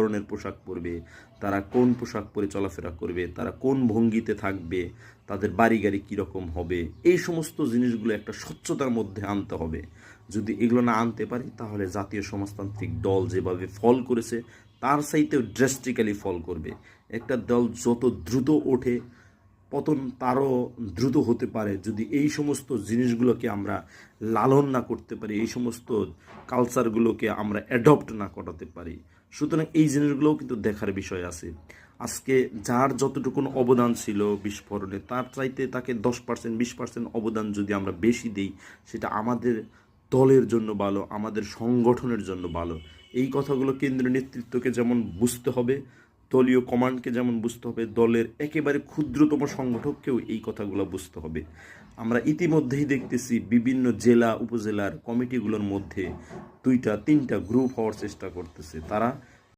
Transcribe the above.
ধরনের পোশাক পরবে, তারা কোন পোশাক পরে চলাফেরা করবে, তারা কোন ভঙ্গিতে থাকবে, তাদের বাড়ি গাড়ি কীরকম হবে, এই সমস্ত জিনিসগুলো একটা স্বচ্ছতার মধ্যে আনতে হবে। যদি এগুলো না আনতে পারি, তাহলে জাতীয় সমাজতান্ত্রিক দল যেভাবে ফল করেছে, তার সাইতেও ড্রেস্টিক্যালি ফল করবে। একটা দল যত দ্রুত ওঠে পতন তারও দ্রুত হতে পারে যদি এই সমস্ত জিনিসগুলোকে আমরা লালন না করতে পারি, এই সমস্ত কালচারগুলোকে আমরা অ্যাডপ্ট না করাতে পারি। সুতরাং এই জিনিসগুলোও কিন্তু দেখার বিষয় আছে। আজকে যার যতটুকুন অবদান ছিল বিস্ফোরণে, তার চাইতে তাকে দশ পার্সেন্ট বিশ পার্সেন্ট অবদান যদি আমরা বেশি দিই, সেটা আমাদের দলের জন্য ভালো, আমাদের সংগঠনের জন্য ভালো। এই কথাগুলো কেন্দ্রীয় নেতৃত্বকে যেমন বুঝতে হবে দলীয় কমান্ডকে যেমন বুঝতে হবে, দলের একেবারে ক্ষুদ্রতম সংগঠককেও এই কথাগুলো বুঝতে হবে। আমরা ইতিমধ্যেই দেখতেছি বিভিন্ন জেলা, উপজেলার কমিটিগুলোর মধ্যে দুইটা, তিনটা গ্রুপ হওয়ার চেষ্টা করতেছে। তারা